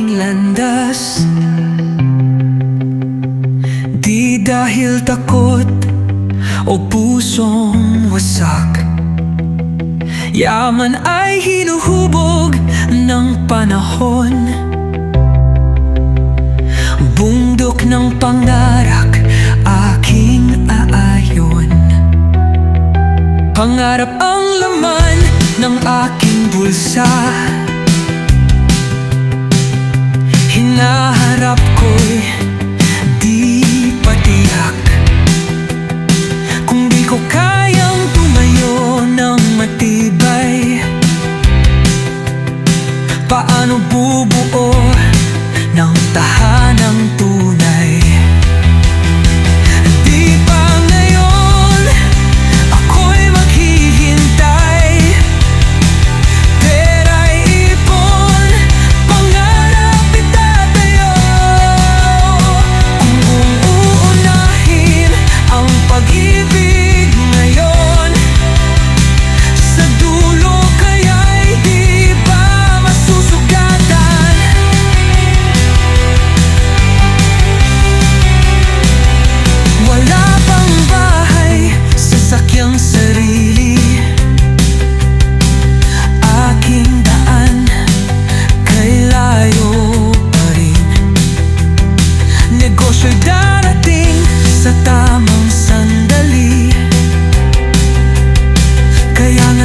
landas. Di dahil takot o pusong wasak Yaman ay hinuhubog ng panahon. Bundok ng pangarak aking aayon. Pangarap ang laman ng aking bulsa siya'y darating sa tamang Kaya nga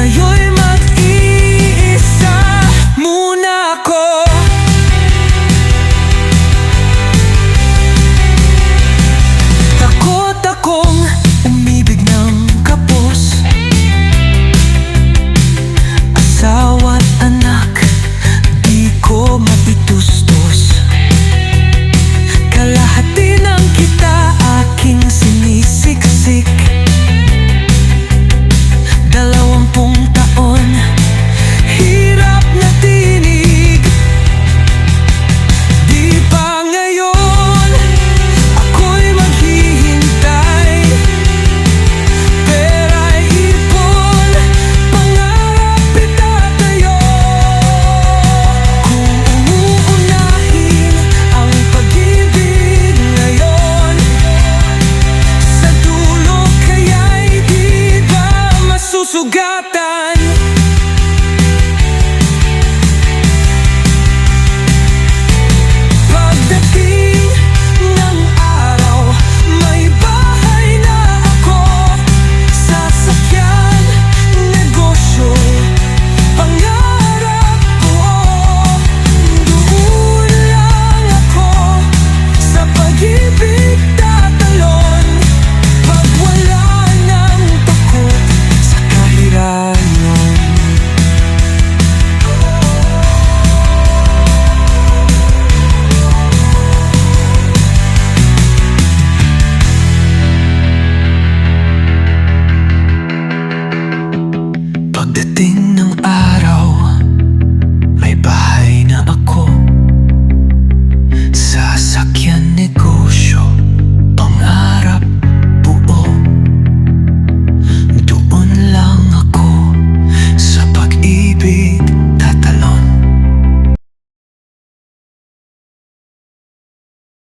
one.